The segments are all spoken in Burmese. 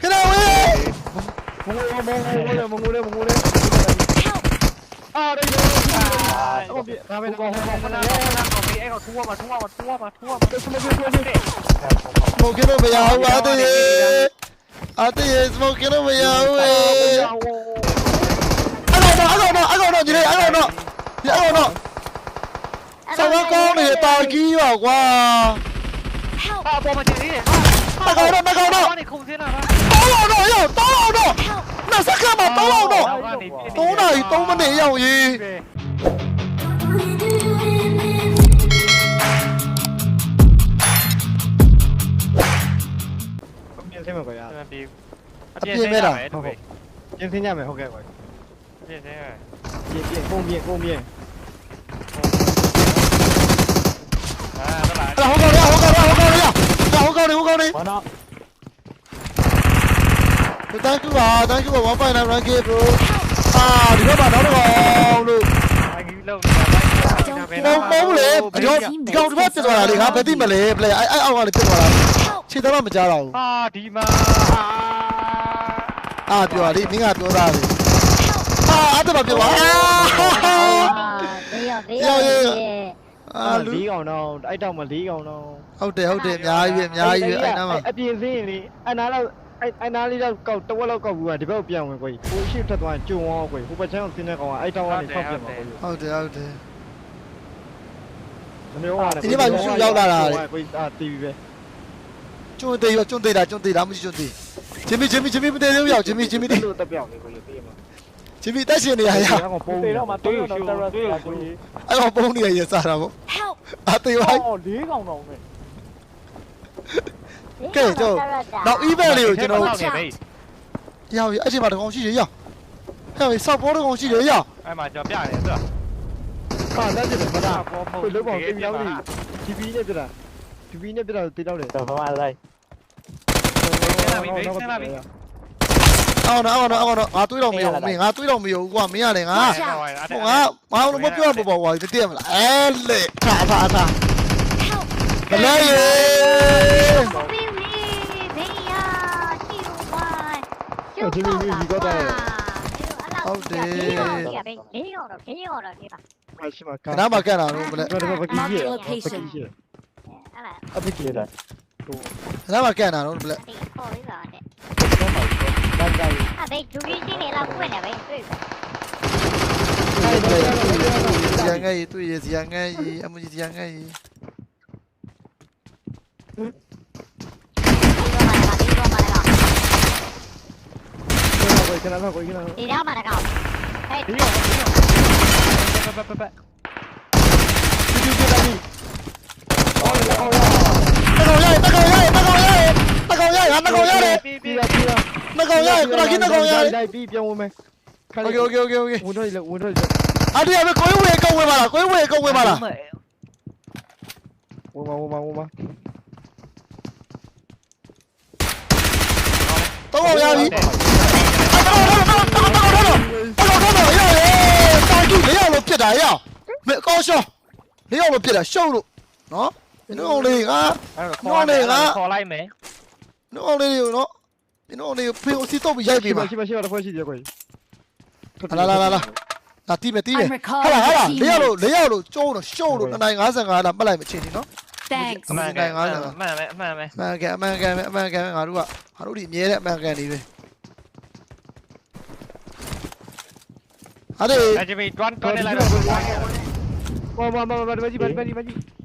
ခဏဝေးမငိုမငိုမငိုလေမငိုလေမငိုလေအာရိတ်တော့ပြဒါပဲဟိုတော့ကောင်ဟိုဟိုကောင်ကောင်ဟိုဟိုကောင်ကောင်ဟိုကောင်အဲ့ကောင်ထိုးပါထိုးပါထိုးပါထိုးပါစမပြေပြေပြေစမိုကလို့မရဘူးအာတေးအာတေးစမိုကလို့မရဘူးအဲ့တော့အဲ့တော့အဲ့တော့ညီလေးအဲ့တော့ဒီအဲ့တော့ဆောင်းကောင်းနေတာကြီးပါကွာအာပေါ်မှာကျနေတယ်မကောင်းတော့မကောင်းတော့ဘာနေခုန်စင်းတာလားတောင်းတော့ရောတောင်းတော့နှစ်စက္ကန့် မှာတောင်းတော့3နာရီ3မိနစ်ရောက်ရေးပြင်ဆင်မှာကွာဒီအပြင်းမဲ့တာဟုတ်ကဲ့ပြင်ဆင်ကြမယ်ဟုတ်ကဲ့ကွာပြင်ဆင်ရပြင်ပြင်ကုန်ပြင်ကုန်ပြင်အာဟုတ်လားအဲ့ဟိုကောင်ရဟိုကောင်ရဟိုကောင်ရဟို ကောင်ရဟိုကောင်ရ ဘာနော် Thank you ပါ Thank you ပါ1.9 rank bro အာဒီဘက်မှာနောက်တော့လို့ အကြီးလောက်နေတာပဲ မုံမုံလေဒီကောင်ဒီကောင်ဒီဘက်ပြသွားတာလေငါဘယ်သိမလဲ play အဲ့အဲ့အောက်ကလည်းပြသွားတာခြေတော့မကြားတော့ဘူး အာဒီမှာ အာပြောတာလေမင်းကပြောသားလေအာအဲ့တော့ပြောပါ 没有没有没有。 အာအာလူလီးကောင်တော့အဲ့တောက်မလီးကောင်တော့ဟုတ်တယ်ဟုတ်တယ်အများကြီးပဲအများကြီးပဲအဲ့နားမှာအပြင်စင်းလေအနာတော့အဲ့အနာလေးတော့ကောက်တဝက်လောက်ကောက်ဘူးကဒီဘက်ပြန်ဝင်ကွာဟိုရှိထက်သွားကျုံအောင်ကွာဟိုဘက်ချမ်းဆင်းတဲ့ကောင်ကအဲ့တောက်ကနေဖောက်ပြန်မှာကွာဟုတ်တယ်ဟုတ်တယ်မမျိုးရတယ်ကွာအာတီးပြီပဲကျွန်းသေးရောကျွန်းသေးတာကျွန်းသေးတာမရှိကျွန်းသေးဂျင်မီဂျင်မီဂျင်မီမသေးသေးဘူးရောက်ဂျင်မီဂျင်မီတေးလို့တက်ပြောင်းနေကွာပြေးမှာ ဂျင်မီတက်ရှင်နေရရကောင်ပုံတေးတော့မှတေးရှိုးတေးကိုအဲ့တော့ပုံးနေရရစားတာပေါ့ Help！အသေးပါအော်လေးကောင်တော့မယ်နောက် event လေးကိုကျွန်တော်နေပဲရောက်ရအဲ့ဒီမှာတကောင်ရှိရရောက်ဟဲ့စောက်ပေါ်တကောင်ရှိရရောက်အဲ့မှာကျွန်တော်ပြတယ်ဆိုတော့ဟာတက်တယ်မလားပေါ်ပေါ်ကိုလုံးပေါင်းတင်ရောက်နေ TV နဲ့ပြတာ TV နဲ့ပြတာတေးတော့တယ်တော့ဘာမှလိုက် အောင်တော့အောင်တော့အောင်တော့ငါတွေးတော့မရဘူးမင်းငါတွေးတော့မရဘူးကွာမင်းရတယ်ငါဟိုငါမအောင်လို့မပြောဘူးပေါ့ကွာတတိယမလားအဲလေခါခါခါဘလဲရေဒီမီမီဒီကတော့ဟုတ်တယ်ဘေးတော့ဘေးတော့ဒီပါမရှိမကနာမကနာလို့ဘလဲဘာကကြီးရဲ့ဘာကကြီးရဲ့အဲ့ဒါအပကြီးရဲ့ဒါနာမကနာလို့ဘလဲဟိုလေးပါတဲ့ င်းအော်အော်တကောင်ရတကောင်ရတကောင်ရတကောင်ရငါတကောင်ရတယ်ပြီးပြီးပြီးရပြီးရတကောင်ရကရာကြီးတကောင်ရလိုက်ပြီးပြောင်းဝင်မ 나가오냐 나가오냐 나이 B 병 오메 오케이 오케이 오케이 오케이 오늘 일래 오늘 일래 아니야 왜 거의 오해 거고 왜 말아 거의 오해 거고 왜 말아 오마 오마 오마 떠고 야 이. mẹ co cho. Lý do mà biệt là show được. Nó nó không đi ngã nó không đi ngã nó không đi nó. လေးငါအဲ့တော့ခေါ်လိုက်မယ်နော်လေးကိုနော်ဒီနော်လေးဖေးစီတော့ပြီးရိုက်ရှိပြီးပါပါရှိပါရှိပါတော့ဖွဲ့ရှိတယ်ကိုလာလာလာလာလာတီးမယ်တီးမယ် I'm ဟာလာဟာလာ recalling လေးရောက် teammates. လို့လေးရောက်လို့ကျုံးလို့ရှုံးလို့နှစ်နိုင်55လာမှတ်လိုက်မချင်းဒီနော် Thanks. အမှန်ကန်အမှန်ပဲအမှန်ပဲအမှန်ကန်အမှန်ကန်အမှန်ကန်ငါတို့ကငါတို့ဒီအမြဲတမ်းအမှန်ကန်နေပဲဟာဒီအဲ့ဒီမီတွန်းတွန်းနေလိုက်တော့မမမမဘာကြီးဘာကြီးဘာကြီးဟာ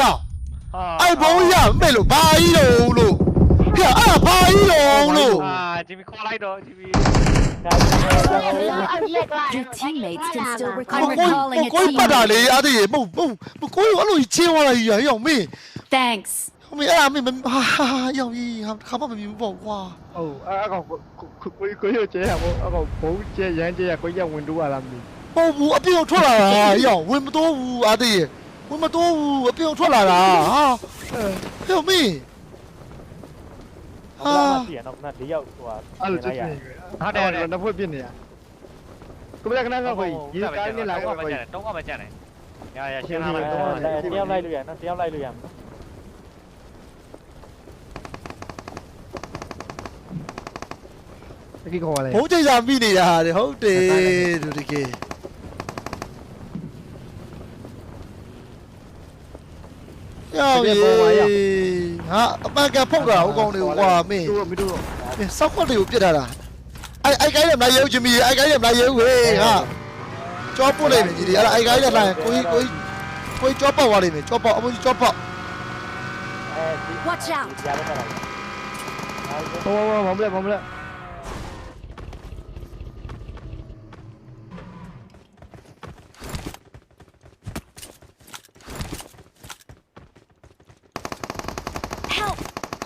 ရအဲ့ဘုံရမဲ့လို့ဘာကြီးလို့လို့ဟဲ့အဲ့ဘာကြီးလို့လို့အာဂျီမီခေါ်လိုက်တော့ဂျီမီ Your teammates can still ကို recall. I'm ကို recalling a ကိုပတ်တာ teammate. လေအဲ့ဒီမဟုတ်ဘူးကိုကိုအဲ့လိုချင်းသွားတာကြီးရအောင်မင်း Thanks. ဟိုမင်းအဲ့အမင်းဟာရောက်ကြီးခါမမမြင်ဘူးပေါ့ကွာဟုတ်အဲ့ကောင်ကိုကိုကိုရကျဲရမို့အဲ့ကောင်ဘုံကျဲရမ်းကျဲရကိုရဝင်တော့လာမီဟုတ်ဘူးအပြုံထွက်လာတာရောက်ဝင်မတော်ဘူးအဲ့ဒီဝ င်မတော်ဘူးအပြုံထွက်လာတာဟာဟဲ့မင်းဟာတည်ရတော့နတ်၄ယောက်ဟိုဟာအဲ့လိုကျဲနေနှစ်ဖွဲ့ပြစ်နေရကိုမကခဏခဏကိုရေကားနေလာတော့ကောမကိုကျန်တော့မကျန်တယ်ရရရှင်းလာလိုက်တတော့ယောက်လိုက်လို့ရနော်တယောက်လိုက်လို့ရမယ်တကယ်ခေါ်ပါလေဘုံကျိတ်စာမိနေတာဟာလေဟုတ်တယ်သူတကယ် ယောက်ရေဟာအပက်ကဖုတ်တာဟိုကောင်တွေကိုကွာမင်းတို့မတို့မင်းစောက်ခွက်တွေကိုပြစ်ထားတာအဲ့အဲ့ကိုင်းနဲ့မလာရုပ်ချင်မီအဲ့ကိုင်းနဲ့မလာရုပ်ဟေးဟာကြောပုတ်လိုက်မယ်ကြီးဒီအဲ့ဒါအဲ့ကိုင်းနဲ့လာရင်ကိုကြီးကိုကြီးကိုကြီးကြောပေါက်သွားလိမ့်မယ်ကြောပေါက်အမကြီးကြောပေါက်အဲဒီ Watch out! ဒီကြားတော့လာဟောဟောမမလက်မမလ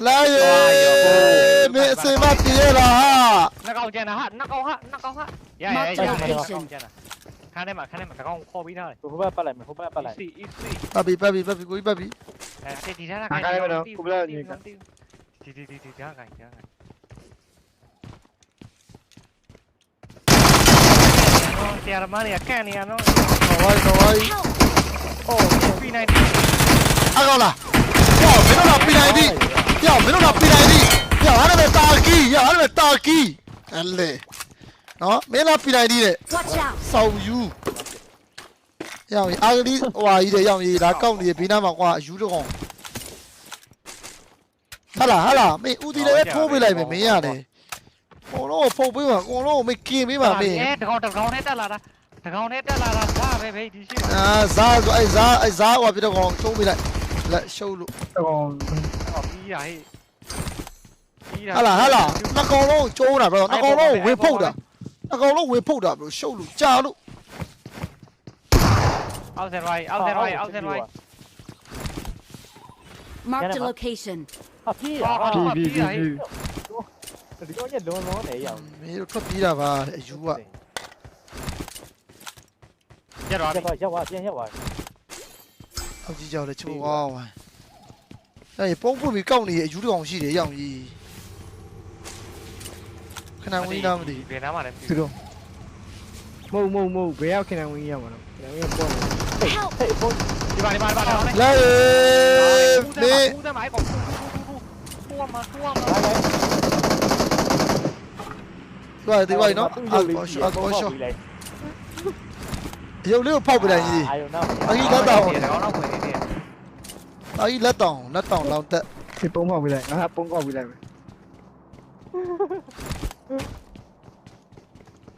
လာရေမင်းအစိမပြေးရလားဟာနှကောင်ကျန်တာဟာနှကောင်ဟာနှကောင်ဟာရရရရနှကောင်ကျန်တာခန်းထဲမှာခန်းထဲမှာနှကောင်ခေါ်ပြီးထားတယ်ဟိုဘက်ပတ်လိုက်မယ်ဟိုဘက်ပတ်လိုက် easy easy ပတ်ပြီပတ်ပြီပတ်ပြီကိုကြီးပတ်ပြီအဲဒီဒီထားတာခိုင်းတယ်ကိုဘလာညီကဒီဒီဒီဒီထားခိုင်းထားခိုင်းဆရာမလေးကကန်နေရနော်ဟောဟောဟောအိုး P90 အကောင်လားဟောဘယ်တော့ P90 Ya, meno la pila ini. Ya, ahora me está aquí. Ya, ahora me está aquí. Dale. No, meno la pila ini. Sau you. Ya, mi agri, wa ide ya mi la kaung ni bina ma kwa yu de kong. Hala, hala, me uti le tho pe lai me me ya le. ကိုတော့ဖုတ်ပေးပါကိုတော့မေကင်ပေးပါမေအဲတကောင်တကောင်နဲ့တက်လာတာတကောင်နဲ့တက်လာတာဇာပဲဘေးဒီရှိအာဇာဆိုအဲဇာအဲဇာဟောပြတော့ကောင်ချုံးပေးလိုက်လက်ရှုပ်လို့တကောင် လုံးကျိုးတာဘယ်တော့နှစ်ကောင်လုံးဝေဖုတ်တာနှစ်ကောင်လုံးဝေဖုတ်တာဘယ်လိုရှုပ်လို့ကြာလို့အောက်ဆန်ရိုက်အောက်ဆန်ရိုက်အောက်ဆန်ရိုက် Marked a location. ဟာပြေးရအော်ဟာအော်ပြီပြီးပြီတာဟဲ့ပြီဒီတော့ညလုံးလုံးနေရအောင်မင်းတို့ထွက်ပြေးတာပါအယူကရတော့ အောက်ကြီးကြောက်လေချိုးဝါဝိုင်းအဲ့ပုံပွင့်ပြီးကောက်နေအယူတကောင်ရှိတယ်ရောင်ကြီးခဏဝင်လာမသိဘယ်နားမှာလဲသူတို့မဟုတ်မဟုတ်မဟုတ်ဘယ်ရောက်ခင်တိုင်ဝင်ရောက်မှာတော့ခင်တိုင်ဝင်ပေါ့နေ Help! ဟေးဘုန်းဒီပါဒီပါဒီပါတော့နေလာရေမင်းဦးတယ်မိုက်ကောတူမတူမသွားတယ်ဒီဝိုင်းနော်အာကောရှောကောရှောရုပ်လေးကိုဖောက်ပြလိုက်ကြီးအာယုံနောက်အကြီးလက်တော င်ဒီကောင်တော့ဝင်နေတယ်အကြီးလက်တောင်လက်တောင်လောင်တက်ဒီပုံဖောက်ပေးလိုက်ငါပုံကောက်ပေးလိုက်မယ်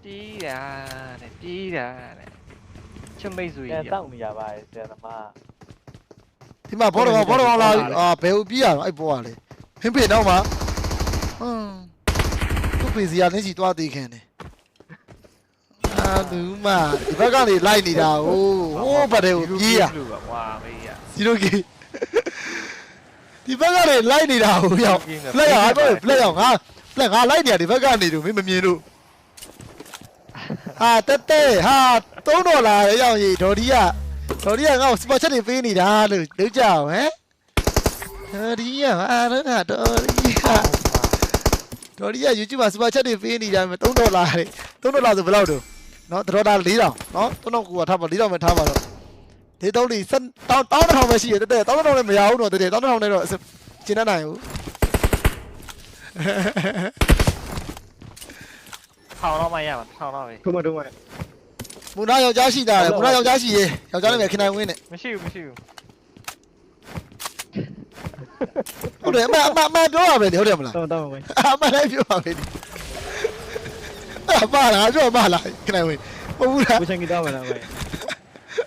ပြီးတာတဲ့ပြီးတာတဲ့ချမိတ်ဆွေအဲကြီးတောက်နေရပါတယ်ဆရာသမားဒီမှာဘောတော်ဘောတော်လာအာဘယ်ကိုပြေးရတော့အဲ့ဘောကလေဖင်းဖေတော့မှာဟွန်းသူ့ပေစီကနေစီသွားသေးခင်တယ်အာလူမဒီဘက်ကနေလိုက်နေတာဟိုးဟိုးဘက်တွေကိုပြေးရ ဝါမေးရစီလိုကီ ဒီဘက်ကနေလိုက်နေတာဟိုရောက်ဖလက်ရောက်တော့ဖလက်ရောက်ငါဖလက်ငါလိုက်နေတာဒီဘက်ကနေတို့မင်းမမြင်လို့ဟာတက်တက်ဟာ3ဒေါ်လာရောက်ရေဒေါ်ဒီကဒေါ်ဒီကငါ့ကိုစပတ်ချက်တွေပေးနေတာလို့လုပ်ကြအောင်ဟမ်ဒေါ်ဒီကဟာတော့ဒေါ်ဒီကဒေါ်ဒီက YouTube မှာစပတ်ချက်တွေပေးနေတာ3ဒေါ်လာလေ3ဒေါ်လာဆိုဘယ်လောက်တော့နော်ဒေါ်လာ4000နော်3000ကိုထားပါ4000ပဲထားပါတော့ ဒီတော့ဒီစတောင်းတောင်းတောင်းပဲရှိရတယ်တဲ့တောင်းတောင်းလည်းမရဘူးတော့တဲ့တောင်းတောင်းလည်းတော့ကျင်းနေနိုင်ဘူးထောင်တော့မရမှာထောင်တော့ပဲထုံးမထုံးမမူနာယောက်ျားရှိတာလေမူနာယောက်ျားရှိရေယောက်ျားလည်းပဲခင်နိုင်ဝင်းနဲ့မရှိဘူးမရှိဘူးဟုတ်တယ်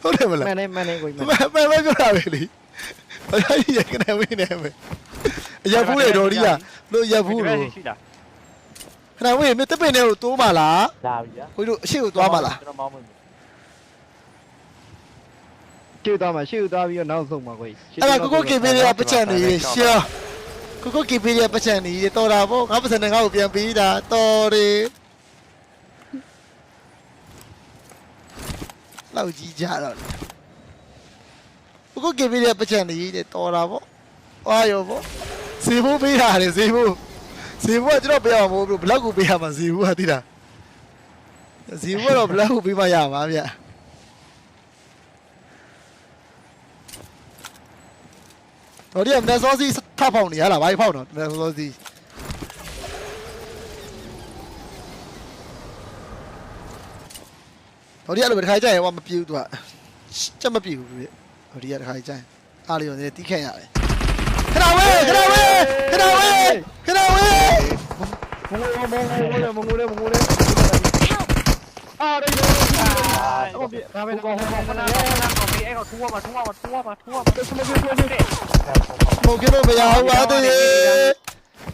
ဟုတ်တယ်မလားတော့တော့ဝင်အမလည်းပြောရမယ်ဒီအမလားပြောမလားခင်နိုင်ဝင်းဟုတ်ဘူးလားဝချန်ကီတော့မလားပဲဟုတ်တယ်မလားမန်နေမန်နေကိုမမမပြောရမယ်လေဘာကြီးရခင်နိုင်ဝင်းနဲ့ပဲရဘူးလေတော်ဒီကလို့ရဘူးလို့ရှိတာခင်နိုင်ဝင်းမတပင်နဲ့ကိုတိုးပါလားလာပြီဗျာကိုတို့အရှိကိုသွားပါလားကျွန်တော်မောင်းမယ်ရှေ့သွားမှာရှေ့သွားပြီးတော့နောက်ဆုံးမှာကိုအဲ့ဒါကိုကိုကေပေးရပချန်နေရှာကိုကိုကေပေးရပချန်နေတော်တာပေါ့ငါပစံနဲ့ငါ့ကိုပြန်ပေးတာတော်တယ် လောက်ကြီးကြတော့လေဘုကကေပေးတဲ့ပချံတကြီးတဲ့တော်တာပေါ့ဟွာရောပေါ့ဈေးဖို့ပေးတာလေဈေးဖို့ဈေးဖို့ကကျွန်တော်ပေးရမှာမဟုတ်ဘူးဘလောက်ကိုပေးရမှာဈေးဖို့ကတိတာဈေးဖို့တော့ဘလောက်ကိုပေးမှရမှာဗျတော်ရမျက်စောစီထပ်ဖောင်နေရလားဘာဖောင်တော့မျက်စောစီ ဟိုဒီအဲ့လိုပဲတစ်ခါကြရင်ဟိုမပြေဘူးသူကကြက်မပြေဘူးသူဟိုဒီကတစ်ခါကြရင်အားလျော်နေတီးခန့်ရတယ်ခဏဝေးခဏဝေးခဏဝေးခဏဝေးမငိုမငိုမငိုမငိုလေမငိုလေအာရေရေဟုတ်ပြီဒါပဲကောဟောမနာကောမေအဲ့ကောထူးပါထူးပါထူးပါထူးပါတက်စမကြီးကိုနေတယ်မုတ်ကင်းတော့မရဘူးအားတည်း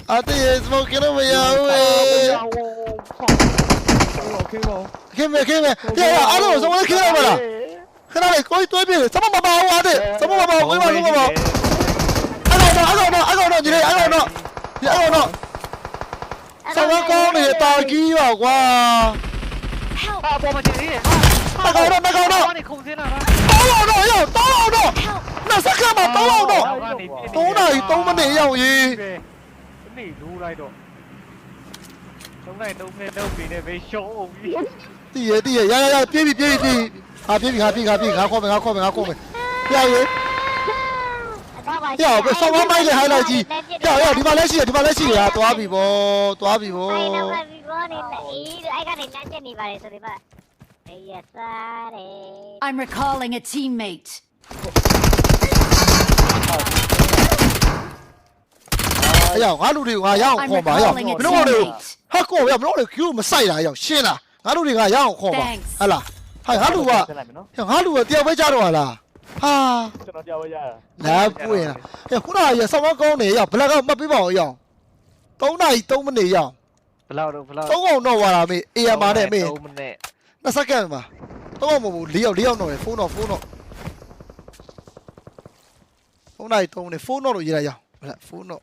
အားတည်းစမုတ်ကင်းတော့မရဘူး 오케이고. 걔네 걔네 야야 안으로 저번에 기다려봐라. 흔하게 거의 또 해비 저번 봐봐 오 아들. 저번 봐봐 거기 봐 이거 봐봐. 아가 오나 아가 오나 아가 오나 니네 아가 오나. 니 아가 오나. 사과권에 딸기와 과. 아, 뭐만 지지. 따가워라, 따가워라. 아니, 공세나. 따라오나 야 따라오나. 나 사카마 따라오나. 都哪里都没那样耶。 근데 누구라이도. လုံးလိုက်လုံးနဲ့လုံးပြီးနဲ့ပဲရှုံးအောင်ပြီးတည်ရတည်ရရရရပြေးပြီပြေးပြီပြေးပြီဟာပြေးပြီဟာပြေးခါပြေးခါခေါ်မယ်ငါခေါ်မယ်ငါခေါ်မယ်ပြရေပြောပဲဆောင်းမိုင်းလေဟိုက်လိုက်ကြီးပြောရဒီမှာလက်ရှိတယ်ဒီမှာလက်ရှိတယ်ဟာသွားပြီဗောသွားပြီဗောအဲ့တော့ဗီဗောနေအေးအဲ့ကနေလမ်းကျက်နေပါလေဆိုဒီမှာအေးရစားတယ် I'm recalling a teammate အရောက်ငါလူတွေကငါရအောင် I'm ခေါ်ပါရောက်မ recalling a င်းတို့တွေ teammate. ဟာကိုရမင်းတို့တွေကျူးမဆိုင်တာရောက်ရှင်းလားငါလူတွေကရအောင်ခေါ်ပါ Thanks. ဟလာဟာငါလူကဆက်လိုက်မယ်နော်ငါလူကတယောက်ပဲကြတော့ဟာလားဟာကျွန်တော်ကြောက်ရရလာပွင့်လားအဲခုနကရဆောင်းဝမ်းကောင်းနေရောက်ဘလက်ကမှတ်ပေးပါအောင်ရောက်3နာရီ3မိနစ်ရောက်ဘလောက်တော့ဘလောက်3အောင်တော့ဝါလာမေး AMR နဲ့မေး3မိနစ်2စက္ကန့်မှာ3အောင်မဟုတ်ဘူး4ရောက်4ရောက်တော့တယ်ဖုန်းတော့ဖုန်းတော့ဖုန်းနိုင်3နေဖုန်းတော့လို့ရေးလိုက်ရအောင်ဟုတ်လားဖုန်းတော့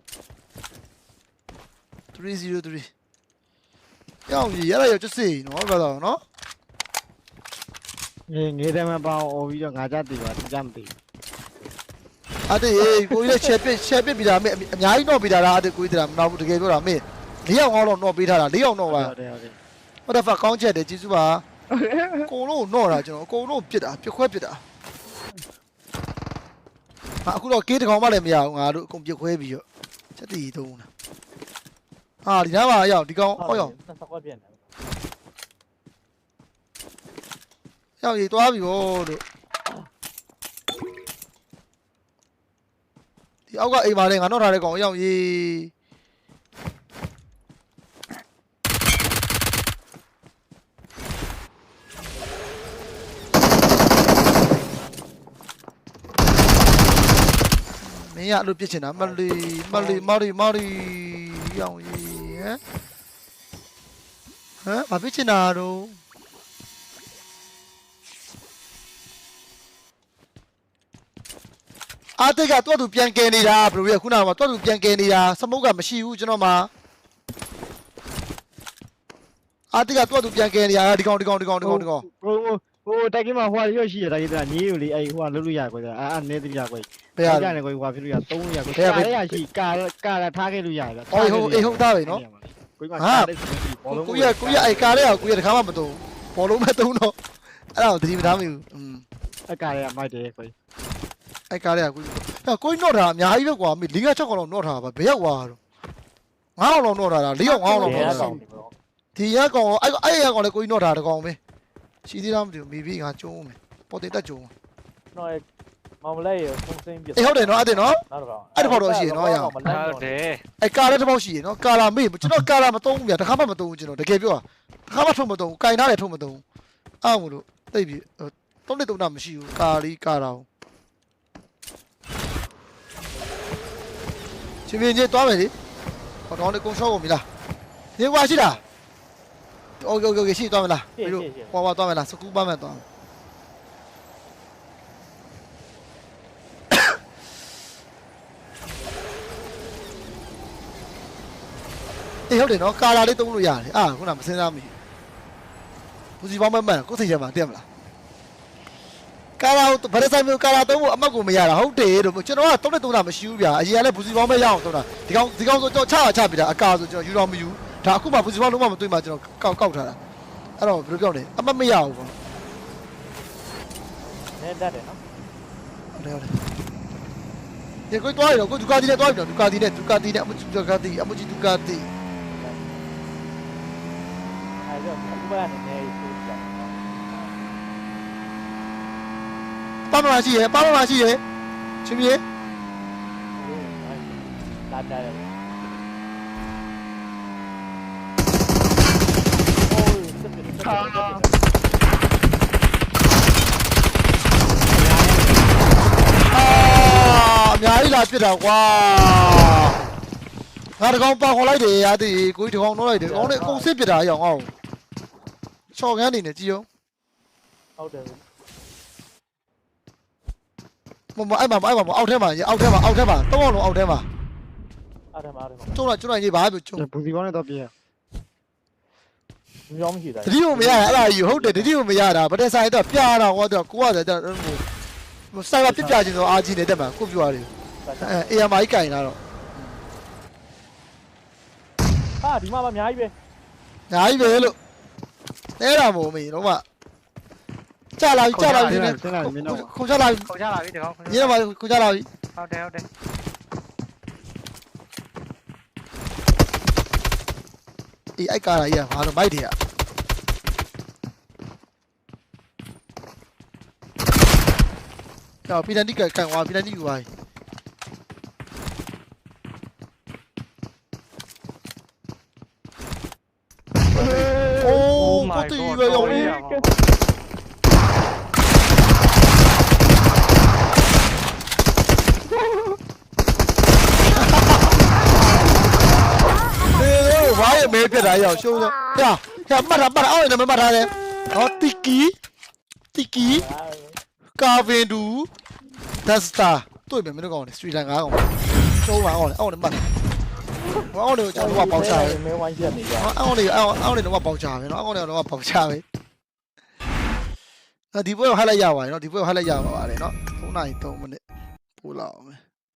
303ရောက်ရေးရရရကျစေနော်ဘာသာနော်ငေငေတယ်မပေါအော်ပြီးတော့ငါကြတည်ပါသူကြမတည်အဲ့ဒီကိုကြီးလည်း share ပစ် share ပစ်ပြီးတာမေးအများကြီးတော့ပြီးတာလားအဲ့ဒီကိုကြီးတရာမနာဘူးတကယ်ပြောတာမေး၄ယောက်ငေါတော့တော့ပေးထားတာ၄ယောက်တော့ပါဟုတ်တယ်ဟုတ်တယ် what the fuck ကောင်းချက်တယ်ကျေးဇူးပါအကုန်လုံးတော့တာကျွန်တော်အကုန်လုံးပြစ်တာပြစ်ခွဲပြစ်တာဟာအခုတော့ကေးတကောင်မှလည်းမရဘူးငါတို့အကုန်ပြစ်ခွဲပြီးတော့ချက်တီသုံးတာ ဟာဒီနားမှာရောက်ဒီကောင်ဟောရောက်ဆက်ကွက်ပြန်တယ်ရောက်ရေးသွားပြီဗောတို့ဒီအောက်ကအိမ်မှာလည်းငါတော့ထားတဲ့ကောင်ရောက်ရေးမင်းရအဲ့လိုပြစ်ချင်တာမလီမလီမလီမလီရောက်ရေး ဟမ်ဟမ်ဘာပြစ်ချင်တာတော့အာတိတ်ကတွတ်သူပြန်ကယ်နေတာဘယ်လိုလဲခုနကတွတ်သူပြန်ကယ်နေတာစမုတ်ကမရှိဘူးကျွန်တော်မှာအာတိတ်ကတွတ်သူပြန်ကယ်နေတာဒီကောင်ဒီကောင်ဒီကောင်ဒီကောင်ဒီကောင် ဟိုဟိုတိုက်ကင်းမှာဟိုရွှရှိရတိုက်ကင်းကညီကိုလေအဲ့ဟိုကလွတ်လို့ရကွယ်အာအာနေတိရကွယ်ဘယ်ရကြတယ်ကွယ်ဟိုဖြစ်လို့ရ3လို့ရကွယ်ဘယ်ရကာရရရှိကာကာရထားခဲ့လို့ရတယ်အော်ဟိုအေးဟုတ်သားပဲနော်ကိုကြီးကကားတဲ့စီဘောလုံးကိုရကိုရအိုက်ကားလေးကကိုရတခါမှမတုံးဘောလုံးမဲ့တုံးတော့အဲ့ဒါကိုသတိမထားမိဘူးอืมအကာရမိုက်တယ်ကွယ်အိုက်ကားလေးကကိုကိုနော့တာအများကြီးပဲကွာမိ၄က6ကောင်လောက်နော့ထားပါဘယ်ရောက်သွားတော့9အောင်လောက်နော့ထားတာ၄ရောက်9အောင်လောက်ရဲနော့ထားကောင်ဒီဘရောဒီရက်ကောင်အဲ့အဲ့ရက်ကောင်လည်းကိုကြီးနော့ထားတကောင်ပဲ ရှိသေးလားမသိဘူးမိပြီးငါကျုံးမယ်ပေါ်တင်တက်ကျုံးနော်မောင်မလဲရဖုန်းစင်းပြအေးဟုတ်တယ်နော်အဲ့ဒါနော်နောက်တော့အဲ့ဒီဖော်တော့ရှိရနော်ရအောင်မလန်းဟုတ်တော့တယ်အဲ့ကာလည်းတစ်ပေါက်ရှိရနော်ကာလာမေးကျွန်တော်ကာလာမသုံးဘူးဗျာတစ်ခါမှမသုံးဘူးကျွန်တော်တကယ်ပြောတာတစ်ခါမှထုတ်မသုံးဘူးကင်ထားတယ်ထုတ်မသုံးဘူးအားမလို့သိပြီသုံးနေသုံးတာမရှိဘူးကာလီကာလာအောင်ချင်းပြင်းချင်းသွားမယ်လေဟောတော့လေကုန်းရှော့ကုန်ပြီလားဒီကွာရှိလား โอเคโอเคโอเคရှိသွားမလားဘယ်လိုဟောဟောသွားမလားစကူပါမယ်သွားအေးဟုတ်တယ်နော်ကာလာလေးသုံးလို့ရတယ်အာခုနမစင်းစားမိဘူးစီပေါင်းမဲ့မှန်ကိုစိတ်ချမှာတည့်မလားကာလာဗရက်ဆိုင်မျိုးကာလာသုံးဖို့အမှတ်ကိုမရတာဟုတ်တယ်တို့ကျွန်တော်ကသုံးနေသုံးတာမရှိဘူးဗျာအရင်ကလည်းဘူးစီပေါင်းမဲ့ရအောင်သုံးတာဒီကောင်ဒီကောင်ဆိုကျွန်တော်ချတာချပြတာအကာဆိုကျွန်တော်ယူတော့မယူ ဒါအခုမှဘူးစီပေါင်းလုံးဝမတွေ့မှကျွန်တော်ကောက်ကောက်ထားတာအဲ့တော့ဘယ်လိုပြောလဲအမှတ်မရဘူးပေါ့နဲတတ်တယ်နော်ဟုတ်တယ်ဟုတ်တယ်ဒီကိုတွားရတော့ကိုဒူကာတီနဲ့တွားပြီနော်ဒူကာတီနဲ့ဒူကာတီနဲ့အမချူဒူကာတီအမချူဒူကာတီအဲ့တော့အခုပဲအနေနဲ့ဆိုကြတယ်ပါမမရှိရပါမမရှိရချင်းပြေလာကြတယ် Thang À, nhái là tuyệt học wow. Ngà được không bao con lấy để à thì cuối trường không nó lấy để con lại con xếp tuyệt học hiểu không? Cho cái này này chi không? Mà mà ai mà ai mà mà out thế mà out thế mà out thế mà. Tao không out thế mà. Out thế mà out thế mà chỗ này chỗ này như bà ấy bị chung 不是光那道边。 မှာတော့အောင်လုံးအောက်ထဲမှာအားတယ်မှာအားတယ်မှာကျုံးလိုက်ကျုံးလိုက်ကြီးဘာပြောကျုံးဘူစီကောင်းနဲ့တော့ပြင်းညောင်းမရှိတာတတိယမရရအဲ့ဒါကြီးဟုတ်တယ်တတိယမရတာဗတဲ့ဆိုင်တော့ပြားတာဟောတော့ကိုကတည်းကဆိုင်ကပြပြချင်းတော့အာကြီးနေတက်မှာကိုပြောရတယ်အဲအေယာမိုင်းကင်လာတော့ဟာဒီမှာမအများကြီးပဲညာကြီးပဲလို့နဲတာမို့မေတော့ကကြာလာပြီကြာလာပြီဆနေင်းလာမင်းတော့ခုကြာလာပြီခေါ်ကြလာပြီဒီကောင်ညနေမှာခုကြာလာပြီဟုတ်တယ်ဟုတ်တယ်အေးအိုက်ကားလာကြီးကဘာလို့မိုက်တယ် อ่ะကြောက်ပီနန်တီကကန်သွားပီနန်တီယူပါ โอ้ก็ตีไปยองนี่เอ้ยဘာရဲ့မဲပြတ်တာရောက်ရှုံးတော့ဟဲ့ဟဲ့မှတ်တာမှတ်တာအောက်နေမမှတ်ထားတယ်ဟောတီကီတီကီကာဗင်ဒူ That's star တွေ့မယ်မင်းတို့ကောင်လေစရီလန်ကာကောင်ကျုံးပါအောင်လေအောင်လေမှတ်အောင်လေကျွန်တော်ကပေါက်ချတယ်မင်းဝိုင်းရက်နေကြအောင်လေအောင်အောင်လေတော့ပေါက်ချပဲနော်အောင်လေတော့ပေါက်ချပဲအဲဒီဘွဲကိုဟိုက်လိုက်ရပါတယ်နော်ဒီဘွဲကိုဟိုက်လိုက်ရပါပါတယ်နော်3နိုင်3မိနစ်ပို့လောက်အောင်